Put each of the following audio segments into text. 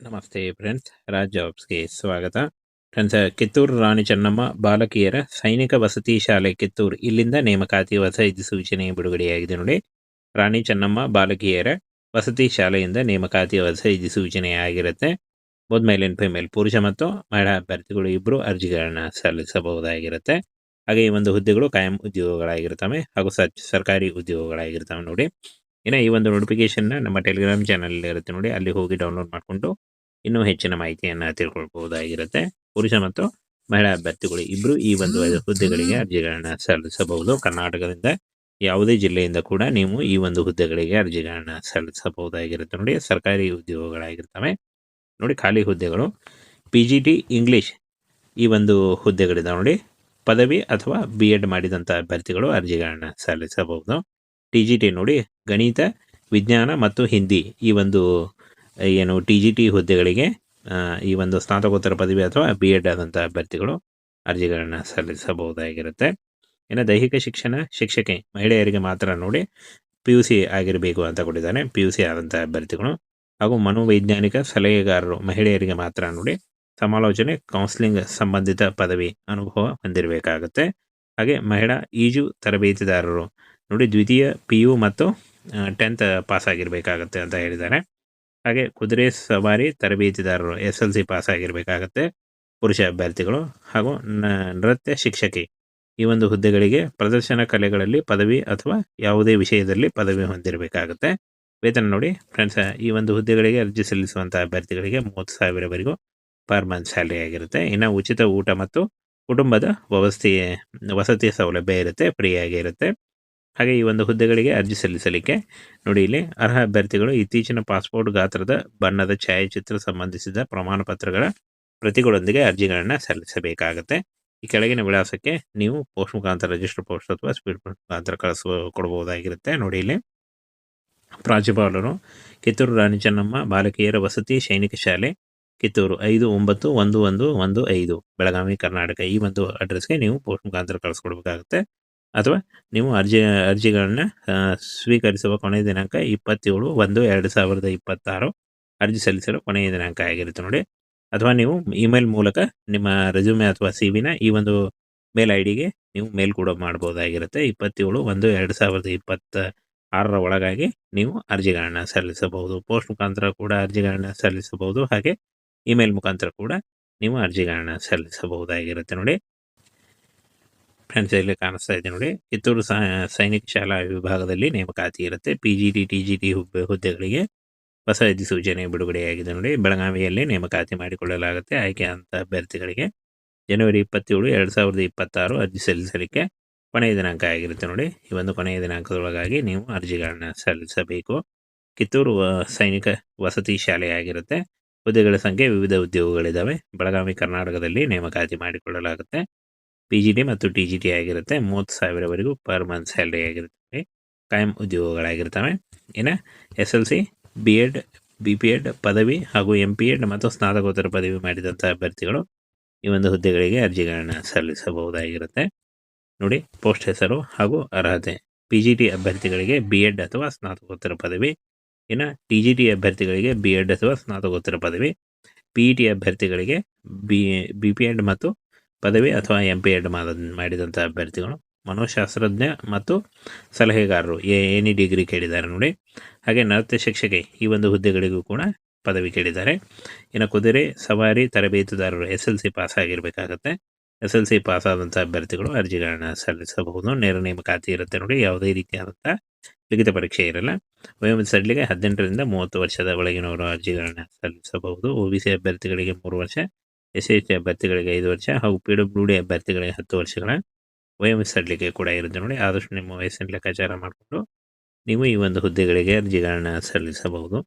ನಮಸ್ತೆ ಫ್ರೆಂಡ್ಸ್ ರಾಜ್ ಜಾಬ್ಸ್ಗೆ ಸ್ವಾಗತ. ಫ್ರೆಂಡ್ಸ್ ಕಿತ್ತೂರು ರಾಣಿ ಚೆನ್ನಮ್ಮ ಬಾಲಕಿಯರ ಸೈನಿಕ ವಸತಿ ಶಾಲೆ ಕಿತ್ತೂರು. ಇಲ್ಲಿಂದ ನೇಮಕಾತಿ ಹೊಸ ಸೂಚನೆ ಬಿಡುಗಡೆಯಾಗಿದೆ ನೋಡಿ. ರಾಣಿ ಚೆನ್ನಮ್ಮ ಬಾಲಕಿಯರ ವಸತಿ ಶಾಲೆಯಿಂದ ನೇಮಕಾತಿ ಹೊಸ ಸೂಚನೆ ಆಗಿರುತ್ತೆ. ಬೋದ್ ಮೇಲ್ ಅಂಡ್ ಫಿಮೇಲ್ ಪುರುಷ ಮತ್ತು ಮಹಿಳಾ ಅಭ್ಯರ್ಥಿಗಳು ಇಬ್ಬರು ಅರ್ಜಿಗಳನ್ನ ಸಲ್ಲಿಸಬಹುದಾಗಿರುತ್ತೆ. ಹಾಗೆ ಈ ಒಂದು ಹುದ್ದೆಗಳು ಕಾಯಂ ಉದ್ಯೋಗಗಳಾಗಿರ್ತವೆ ಹಾಗೂ ಸರ್ಕಾರಿ ಉದ್ಯೋಗಗಳಾಗಿರ್ತವೆ ನೋಡಿ. ಇನ್ನು ಈ ಒಂದು ನೋಟಿಫಿಕೇಶನ್ನ ನಮ್ಮ ಟೆಲಿಗ್ರಾಮ್ ಚಾನಲ್ ಇರುತ್ತೆ ನೋಡಿ ಅಲ್ಲಿ ಹೋಗಿ ಡೌನ್ಲೋಡ್ ಮಾಡಿಕೊಂಡು ಇನ್ನೂ ಹೆಚ್ಚಿನ ಮಾಹಿತಿಯನ್ನು ತಿಳ್ಕೊಳ್ಬಹುದಾಗಿರುತ್ತೆ. ಪುರುಷ ಮತ್ತು ಮಹಿಳಾ ಅಭ್ಯರ್ಥಿಗಳು ಇಬ್ಬರು ಈ ಒಂದು ಹುದ್ದೆಗಳಿಗೆ ಅರ್ಜಿಗಳನ್ನು ಸಲ್ಲಿಸಬಹುದು. ಕರ್ನಾಟಕದಿಂದ ಯಾವುದೇ ಜಿಲ್ಲೆಯಿಂದ ಕೂಡ ನೀವು ಈ ಒಂದು ಹುದ್ದೆಗಳಿಗೆ ಅರ್ಜಿಗಳನ್ನ ಸಲ್ಲಿಸಬಹುದಾಗಿರುತ್ತೆ ನೋಡಿ. ಸರ್ಕಾರಿ ಉದ್ಯೋಗಗಳಾಗಿರ್ತವೆ. ನೋಡಿ ಖಾಲಿ ಹುದ್ದೆಗಳು. ಪಿ ಜಿ ಟಿ ಇಂಗ್ಲಿಷ್ ಈ ಒಂದು ಹುದ್ದೆಗಳಿದಾವೆ ನೋಡಿ. ಪದವಿ ಅಥವಾ ಬಿ ಎಡ್ ಮಾಡಿದಂಥ ಅಭ್ಯರ್ಥಿಗಳು ಅರ್ಜಿಗಳನ್ನು ಸಲ್ಲಿಸಬಹುದು. ಟಿ ಜಿ ಟಿ ನೋಡಿ, ಗಣಿತ, ವಿಜ್ಞಾನ ಮತ್ತು ಹಿಂದಿ ಈ ಒಂದು ಏನು ಟಿ ಜಿ ಟಿ ಹುದ್ದೆಗಳಿಗೆ ಈ ಒಂದು ಸ್ನಾತಕೋತ್ತರ ಪದವಿ ಅಥವಾ ಬಿ ಎಡ್ ಆದಂಥ ಅಭ್ಯರ್ಥಿಗಳು ಅರ್ಜಿಗಳನ್ನು ಸಲ್ಲಿಸಬಹುದಾಗಿರುತ್ತೆ. ಇನ್ನು ದೈಹಿಕ ಶಿಕ್ಷಣ, ಶಿಕ್ಷಕಿ, ಮಹಿಳೆಯರಿಗೆ ಮಾತ್ರ ನೋಡಿ ಪಿ ಯು ಸಿ ಆಗಿರಬೇಕು ಅಂತ ಕೊಟ್ಟಿದ್ದಾನೆ. ಪಿ ಯು ಸಿ ಆದಂಥ ಅಭ್ಯರ್ಥಿಗಳು ಹಾಗೂ ಮನೋವೈಜ್ಞಾನಿಕ ಸಲಹೆಗಾರರು ಮಹಿಳೆಯರಿಗೆ ಮಾತ್ರ ನೋಡಿ ಸಮಾಲೋಚನೆ, ಕೌನ್ಸಿಲಿಂಗ್ ಸಂಬಂಧಿತ ಪದವಿ ಅನುಭವ ಹೊಂದಿರಬೇಕಾಗುತ್ತೆ. ಹಾಗೆ ಮಹಿಳಾ ಈಜು ತರಬೇತಿದಾರರು ನೋಡಿ ದ್ವಿತೀಯ ಪಿ ಯು ಮತ್ತು ಟೆಂತ್ ಪಾಸ್ ಆಗಿರಬೇಕಾಗತ್ತೆ ಅಂತ ಹೇಳಿದ್ದಾರೆ. ಹಾಗೆ ಕುದುರೆ ಸವಾರಿ ತರಬೇತಿದಾರರು ಎಸ್ ಎಲ್ ಸಿ ಪಾಸ್ ಆಗಿರಬೇಕಾಗತ್ತೆ ಪುರುಷ ಅಭ್ಯರ್ಥಿಗಳು ಹಾಗೂ ನೃತ್ಯ ಶಿಕ್ಷಕಿ. ಈ ಒಂದು ಹುದ್ದೆಗಳಿಗೆ ಪ್ರದರ್ಶನ ಕಲೆಗಳಲ್ಲಿ ಪದವಿ ಅಥವಾ ಯಾವುದೇ ವಿಷಯದಲ್ಲಿ ಪದವಿ ಹೊಂದಿರಬೇಕಾಗುತ್ತೆ. ವೇತನ ನೋಡಿ ಫ್ರೆಂಡ್ಸ್, ಈ ಒಂದು ಹುದ್ದೆಗಳಿಗೆ ಅರ್ಜಿ ಸಲ್ಲಿಸುವಂಥ ಅಭ್ಯರ್ಥಿಗಳಿಗೆ ಮೂವತ್ತು ಸಾವಿರವರೆಗೂ ಪರ್ ಮಂತ್ ಸ್ಯಾಲರಿ ಆಗಿರುತ್ತೆ. ಇನ್ನು ಉಚಿತ ಊಟ ಮತ್ತು ಕುಟುಂಬದ ವ್ಯವಸ್ಥೆ, ವಸತಿ ಸೌಲಭ್ಯ ಇರುತ್ತೆ ಫ್ರೀ ಆಗಿರುತ್ತೆ ಹಾಗೆ ಈ ಒಂದು ಹುದ್ದೆಗಳಿಗೆ ಅರ್ಜಿ ಸಲ್ಲಿಸಲಿಕ್ಕೆ ನೋಡಿ ಇಲ್ಲಿ ಅರ್ಹ ಅಭ್ಯರ್ಥಿಗಳು ಇತ್ತೀಚಿನ ಪಾಸ್ಪೋರ್ಟ್ ಗಾತ್ರದ ಬಣ್ಣದ ಛಾಯಾಚಿತ್ರ ಸಂಬಂಧಿಸಿದ ಪ್ರಮಾಣ ಪತ್ರಗಳ ಪ್ರತಿಗಳೊಂದಿಗೆ ಅರ್ಜಿಗಳನ್ನು ಸಲ್ಲಿಸಬೇಕಾಗುತ್ತೆ. ಈ ಕೆಳಗಿನ ವಿಳಾಸಕ್ಕೆ ನೀವು ಪೋಸ್ಟ್ ಮುಖಾಂತರ ರಿಜಿಸ್ಟರ್ ಪೋಸ್ಟ್ ಅಥವಾ ಸ್ಪೀಡ್ ಪೋಸ್ಟ್ ಮುಖಾಂತರ ಕಳಿಸುವ ಕೊಡಬಹುದಾಗಿರುತ್ತೆ. ನೋಡಿ ಇಲ್ಲಿ ಪ್ರಾಂಶುಪಾಲರು ಕಿತ್ತೂರು ರಾಣಿ ಚೆನ್ನಮ್ಮ ಬಾಲಕಿಯರ ವಸತಿ ಸೈನಿಕ ಶಾಲೆ ಕಿತ್ತೂರು ಐದು ಒಂಬತ್ತು ಒಂದು ಒಂದು ಒಂದು ಐದು, ಬೆಳಗಾವಿ ಕರ್ನಾಟಕ ಈ ಒಂದು ಅಡ್ರೆಸ್ಗೆ ನೀವು ಪೋಸ್ಟ್ ಮುಖಾಂತರ ಕಳಿಸ್ಕೊಡ್ಬೇಕಾಗುತ್ತೆ. ಅಥವಾ ನೀವು ಅರ್ಜಿ, ಅರ್ಜಿಗಳನ್ನ ಸ್ವೀಕರಿಸುವ ಕೊನೆಯ ದಿನಾಂಕ ಇಪ್ಪತ್ತೇಳು ಒಂದು ಎರಡು ಸಾವಿರದ ಇಪ್ಪತ್ತಾರು. ಅರ್ಜಿ ಸಲ್ಲಿಸಲು ಕೊನೆಯ ದಿನಾಂಕ ಆಗಿರುತ್ತೆ ನೋಡಿ. ಅಥವಾ ನೀವು ಇಮೇಲ್ ಮೂಲಕ ನಿಮ್ಮ ರೆಸ್ಯೂಮೆ ಅಥವಾ ಸಿ ವಿನ ಈ ಒಂದು ಮೇಲ್ ಐ ಡಿಗೆ ನೀವು ಮೇಲ್ ಕೂಡ ಮಾಡ್ಬೋದಾಗಿರುತ್ತೆ. ಇಪ್ಪತ್ತೇಳು ಒಂದು ಎರಡು ಸಾವಿರದ ಇಪ್ಪತ್ತ ಆರರ ಒಳಗಾಗಿ ನೀವು ಅರ್ಜಿಗಳನ್ನ ಸಲ್ಲಿಸಬಹುದು. ಪೋಸ್ಟ್ ಮುಖಾಂತರ ಕೂಡ ಅರ್ಜಿಗಳನ್ನ ಸಲ್ಲಿಸಬಹುದು. ಹಾಗೆ ಇಮೇಲ್ ಮುಖಾಂತರ ಕೂಡ ನೀವು ಅರ್ಜಿಗಳನ್ನ ಸಲ್ಲಿಸಬಹುದಾಗಿರುತ್ತೆ ನೋಡಿ. ಫ್ರೆಂಡ್ಸ್ ಇಲ್ಲಿ ಕಾಣಿಸ್ತಾ ಇದೆ ನೋಡಿ. ಕಿತ್ತೂರು ಸೈನಿಕ ಶಾಲಾ ವಿಭಾಗದಲ್ಲಿ ನೇಮಕಾತಿ ಇರುತ್ತೆ. ಪಿ ಜಿ ಟಿ ಹುದ್ದೆಗಳಿಗೆ ಹೊಸ ಅಧಿಸೂಚನೆ ಬಿಡುಗಡೆಯಾಗಿದೆ ನೋಡಿ. ಬೆಳಗಾವಿಯಲ್ಲಿ ನೇಮಕಾತಿ ಮಾಡಿಕೊಳ್ಳಲಾಗುತ್ತೆ ಆಯ್ಕೆ ಅಂತ ಅಭ್ಯರ್ಥಿಗಳಿಗೆ. ಜನವರಿ ಇಪ್ಪತ್ತೇಳು, ಎರಡು ಸಾವಿರದ ಇಪ್ಪತ್ತಾರು ಅರ್ಜಿ ಸಲ್ಲಿಸಲಿಕ್ಕೆ ಕೊನೆಯ ದಿನಾಂಕ ಆಗಿರುತ್ತೆ ನೋಡಿ. ಈ ಒಂದು ಕೊನೆಯ ದಿನಾಂಕದೊಳಗಾಗಿ ನೀವು ಅರ್ಜಿಗಳನ್ನ ಸಲ್ಲಿಸಬೇಕು. ಕಿತ್ತೂರು ಸೈನಿಕ ವಸತಿ ಶಾಲೆ ಆಗಿರುತ್ತೆ. ಹುದ್ದೆಗಳ ಸಂಖ್ಯೆ ವಿವಿಧ ಉದ್ಯೋಗಗಳಿದ್ದಾವೆ ಬೆಳಗಾವಿ, ಕರ್ನಾಟಕದಲ್ಲಿ ನೇಮಕಾತಿ ಮಾಡಿಕೊಳ್ಳಲಾಗುತ್ತೆ. ಪಿ ಜಿ ಟಿ ಮತ್ತು ಟಿ ಜಿ ಟಿ ಆಗಿರುತ್ತೆ. ಮೂವತ್ತು ಸಾವಿರವರೆಗೂ ಪರ್ ಮಂತ್ ಸ್ಯಾಲ್ರಿ ಆಗಿರುತ್ತೆ ಕಾಯಂ ಉದ್ಯೋಗಗಳಾಗಿರ್ತವೆ. ಇನ್ನು S L C B Ed B P Ed ಪದವಿ ಹಾಗೂ ಎಂ ಪಿ ಎಡ್ ಮತ್ತು ಸ್ನಾತಕೋತ್ತರ ಪದವಿ ಮಾಡಿದಂಥ ಅಭ್ಯರ್ಥಿಗಳು ಈ ಒಂದು ಹುದ್ದೆಗಳಿಗೆ ಅರ್ಜಿಗಳನ್ನು ಸಲ್ಲಿಸಬಹುದಾಗಿರುತ್ತೆ. ನೋಡಿ, ಪೋಸ್ಟ್ ಹೆಸರು ಹಾಗೂ ಅರ್ಹತೆ. ಪಿ ಜಿ ಟಿ ಅಭ್ಯರ್ಥಿಗಳಿಗೆ ಬಿ ಎಡ್ ಅಥವಾ ಸ್ನಾತಕೋತ್ತರ ಪದವಿ. ಇನ್ನು ಟಿ ಜಿ ಟಿ ಅಭ್ಯರ್ಥಿಗಳಿಗೆ ಬಿ ಎಡ್ ಅಥವಾ ಸ್ನಾತಕೋತ್ತರ ಪದವಿ. ಪಿ ಇ ಟಿ ಅಭ್ಯರ್ಥಿಗಳಿಗೆ ಬಿ ಬಿ ಪಿ ಎಡ್ ಮತ್ತು ಪದವಿ ಅಥವಾ ಎಂ ಪಿ ಎಡ್ ಮಾಡಿದಂಥ ಅಭ್ಯರ್ಥಿಗಳು, ಮನೋಶಾಸ್ತ್ರಜ್ಞ ಮತ್ತು ಸಲಹೆಗಾರರು ಎನಿ ಡಿಗ್ರಿ ಕೇಳಿದ್ದಾರೆ ನೋಡಿ. ಹಾಗೆ ನೃತ್ಯ ಶಿಕ್ಷಕಿ ಈ ಒಂದು ಹುದ್ದೆಗಳಿಗೂ ಕೂಡ ಪದವಿ ಕೇಳಿದ್ದಾರೆ. ಇನ್ನು ಕುದುರೆ ಸವಾರಿ ತರಬೇತುದಾರರು ಎಸ್ ಎಲ್ ಸಿ ಪಾಸ್ ಆಗಿರಬೇಕಾಗತ್ತೆ ಎಸ್ ಎಲ್ ಸಿ ಪಾಸ್ ಆದಂಥ ಅಭ್ಯರ್ಥಿಗಳು ಅರ್ಜಿಗಳನ್ನು ಸಲ್ಲಿಸಬಹುದು. ನೇರ ನೇಮಕಾತಿ ಇರುತ್ತೆ ನೋಡಿ, ಯಾವುದೇ ರೀತಿಯಾದಂಥ ಲಿಖಿತ ಪರೀಕ್ಷೆ ಇರಲ್ಲ. ಸಡ್ಲಿಗೆ ಹದಿನೆಂಟರಿಂದ ಮೂವತ್ತು ವರ್ಷದ ಒಳಗಿನವರು ಅರ್ಜಿಗಳನ್ನು ಸಲ್ಲಿಸಬಹುದು. ಒ ಬಿ ಸಿ ಅಭ್ಯರ್ಥಿಗಳಿಗೆ ಮೂರು ವರ್ಷ ಎಸ್ ಟಿ ಅಭ್ಯರ್ಥಿಗಳಿಗೆ ಐದು ವರ್ಷ ಹಾಗೂ ಪಿ ಡಬ್ಲ್ಯೂ ಡಿ ಅಭ್ಯರ್ಥಿಗಳಿಗೆ ಹತ್ತು ವರ್ಷಗಳ ವಯೋಮಿಸಲಿಕೆ ಕೂಡ ಇರುತ್ತೆ ನೋಡಿ. ಆದಷ್ಟು ನಿಮ್ಮ ವಯಸ್ಸಿನ ಲೆಕ್ಕಾಚಾರ ಮಾಡಿಕೊಂಡು ನೀವು ಈ ಒಂದು ಹುದ್ದೆಗಳಿಗೆ ಅರ್ಜಿಗಳನ್ನು ಸಲ್ಲಿಸಬಹುದು.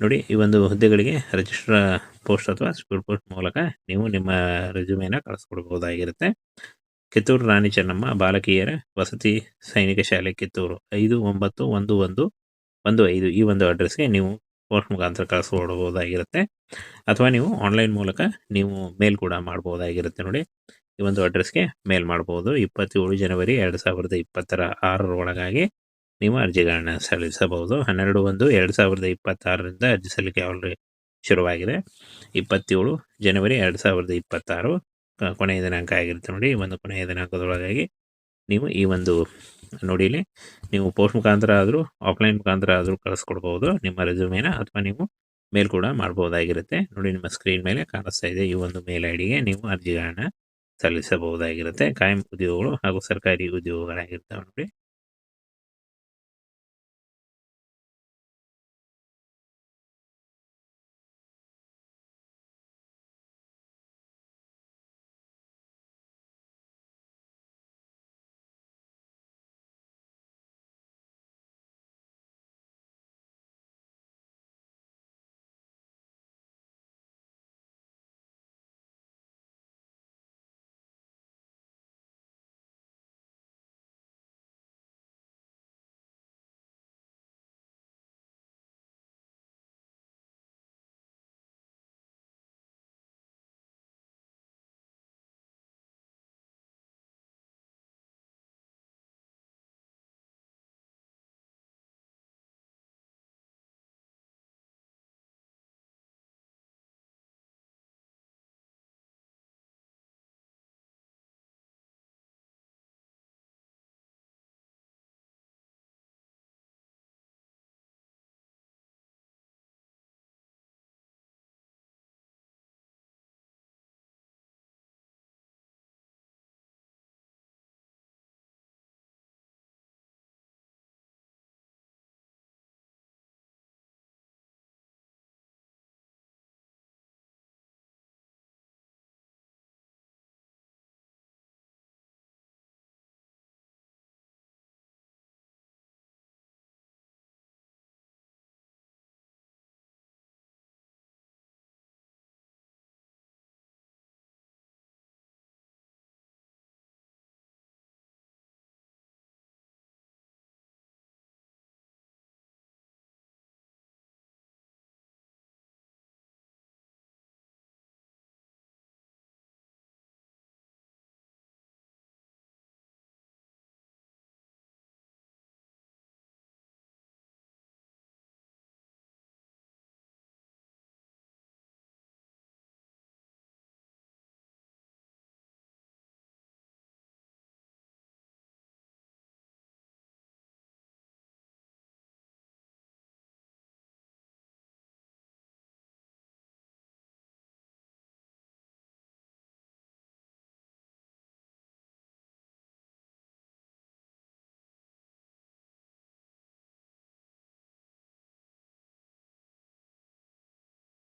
ನೋಡಿ, ಈ ಒಂದು ಹುದ್ದೆಗಳಿಗೆ ರಿಜಿಸ್ಟರ್ ಪೋಸ್ಟ್ ಅಥವಾ ಸ್ಪೀಡ್ ಪೋಸ್ಟ್ ಮೂಲಕ ನೀವು ನಿಮ್ಮ ರೆಸ್ಯೂಮೇನ ಕಳಿಸ್ಕೊಡ್ಬೋದಾಗಿರುತ್ತೆ ಕಿತ್ತೂರು ರಾಣಿ ಚೆನ್ನಮ್ಮ, ಬಾಲಕಿಯರ ವಸತಿ ಸೈನಿಕ ಶಾಲೆ ಕಿತ್ತೂರು, ಐದು ಒಂಬತ್ತು ಒಂದು ಒಂದು ಒಂದು ಐದು ಈ ಒಂದು ಅಡ್ರೆಸ್ಗೆ ನೀವು ಪೋಸ್ಟ್ ಮುಖಾಂತರ ಕಳಿಸ್ಕೊಡ್ಬೋದಾಗಿರುತ್ತೆ ಅಥವಾ ನೀವು ಆನ್ಲೈನ್ ಮೂಲಕ ನೀವು ಮೇಲ್ ಕೂಡ ಮಾಡ್ಬೋದಾಗಿರುತ್ತೆ ನೋಡಿ. ಈ ಒಂದು ಅಡ್ರೆಸ್ಗೆ ಮೇಲ್ ಮಾಡ್ಬೋದು. ಇಪ್ಪತ್ತೇಳು ಜನವರಿ ಎರಡು ಸಾವಿರದ ಇಪ್ಪತ್ತರ ಆರರ ಒಳಗಾಗಿ ನೀವು ಅರ್ಜಿಗಳನ್ನ ಸಲ್ಲಿಸಬಹುದು. ಹನ್ನೆರಡು ಒಂದು ಎರಡು ಸಾವಿರದ ಇಪ್ಪತ್ತಾರರಿಂದ ಅರ್ಜಿ ಸಲ್ಲಿಕೆ ಆಲ್ರೆಡಿ ಶುರುವಾಗಿದೆ. ಇಪ್ಪತ್ತೇಳು ಜನವರಿ ಎರಡು ಸಾವಿರದ ಇಪ್ಪತ್ತಾರು ಕೊನೆಯ ದಿನಾಂಕ ಆಗಿರುತ್ತೆ ನೋಡಿ. ಈ ಒಂದು ಕೊನೆಯ ದಿನಾಂಕದೊಳಗಾಗಿ ನೀವು ಈ ಒಂದು ನೋಡಿಲಿ ನೀವು ಪೋಸ್ಟ್ ಮುಖಾಂತರ ಆದರೂ ಆಫ್ಲೈನ್ ಮುಖಾಂತರ ಆದರೂ ಕಳಿಸ್ಕೊಡ್ಬೋದು. ನಿಮ್ಮ ರೆಸ್ಯೂಮೇನ ಅಥವಾ ನೀವು ಮೇಲ್ ಕೂಡ ಮಾಡಬಹುದಾಗಿರುತ್ತೆ ನೋಡಿ ನಿಮ್ಮ ಸ್ಕ್ರೀನ್ ಮೇಲೆ ಕಾಣಿಸ್ತಾ ಇದೆ ಈ ಒಂದು ಮೇಲ್ ಐಡಿಗೆ ಡಿಗೆ ನೀವು ಅರ್ಜಿಗಳನ್ನ ಸಲ್ಲಿಸಬಹುದಾಗಿರುತ್ತೆ. ಕಾಯಂ ಉದ್ಯೋಗಗಳು ಹಾಗೂ ಸರ್ಕಾರಿ ಉದ್ಯೋಗಗಳಾಗಿರ್ತಾವೆ ನೋಡಿ.